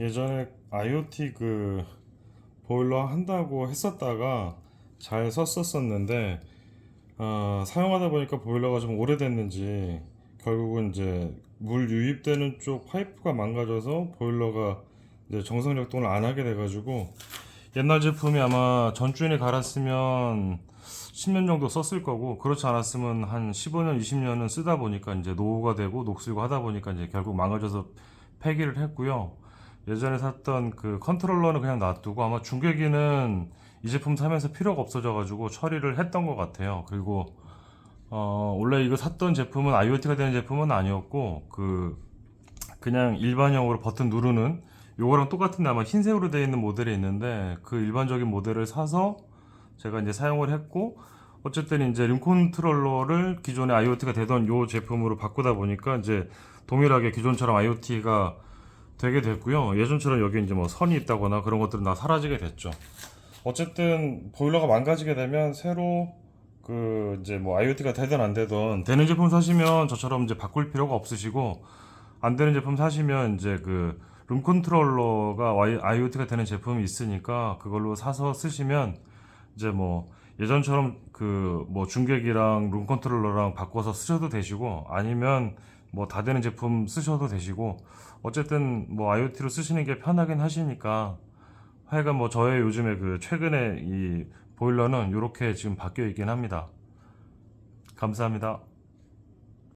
예전에 IoT 그 보일러 한다고 했었다가 잘 썼었었는데 어, 사용하다 보니까 보일러가 좀 오래됐는지 결국은 이제 물 유입되는 쪽 파이프가 망가져서 보일러가 이제 정상 작동을 안 하게 돼가지고 옛날 제품이 아마 전주인이 갈았으면 10년 정도 썼을 거고 그렇지 않았으면 한 15년, 20년은 쓰다 보니까 이제 노후가 되고 녹슬고 하다 보니까 이제 결국 망가져서 폐기를 했고요. 예전에 샀던 그 컨트롤러는 그냥 놔두고 아마 중계기는 이 제품 사면서 필요가 없어져가지고 처리를 했던 것 같아요. 그리고 어, 원래 이거 샀던 제품은 IoT가 되는 제품은 아니었고 그 그냥 일반형으로 버튼 누르는 요거랑 똑같은 아마 흰색으로 되어 있는 모델이 있는데 그 일반적인 모델을 사서 제가 이제 사용을 했고 어쨌든 이제 림 컨트롤러를 기존의 IoT가 되던 요 제품으로 바꾸다 보니까 이제 동일하게 기존처럼 IoT가 되게 됐고요. 예전처럼 여기 이제 뭐 선이 있다거나 그런 것들은 다 사라지게 됐죠. 어쨌든 보일러가 망가지게 되면 새로 그 이제 뭐 IoT가 되든 안 되든 되는 제품 사시면 저처럼 이제 바꿀 필요가 없으시고 안 되는 제품 사시면 이제 그 룸 컨트롤러가 IoT가 되는 제품이 있으니까 그걸로 사서 쓰시면 이제 뭐 예전처럼 그 뭐 중계기랑 룸 컨트롤러랑 바꿔서 쓰셔도 되시고 아니면 뭐 다 되는 제품 쓰셔도 되시고 어쨌든 뭐 IoT로 쓰시는 게 편하긴 하시니까 하여간 뭐 저의 요즘에 그 최근에 이 보일러는 이렇게 지금 바뀌어 있긴 합니다. 감사합니다.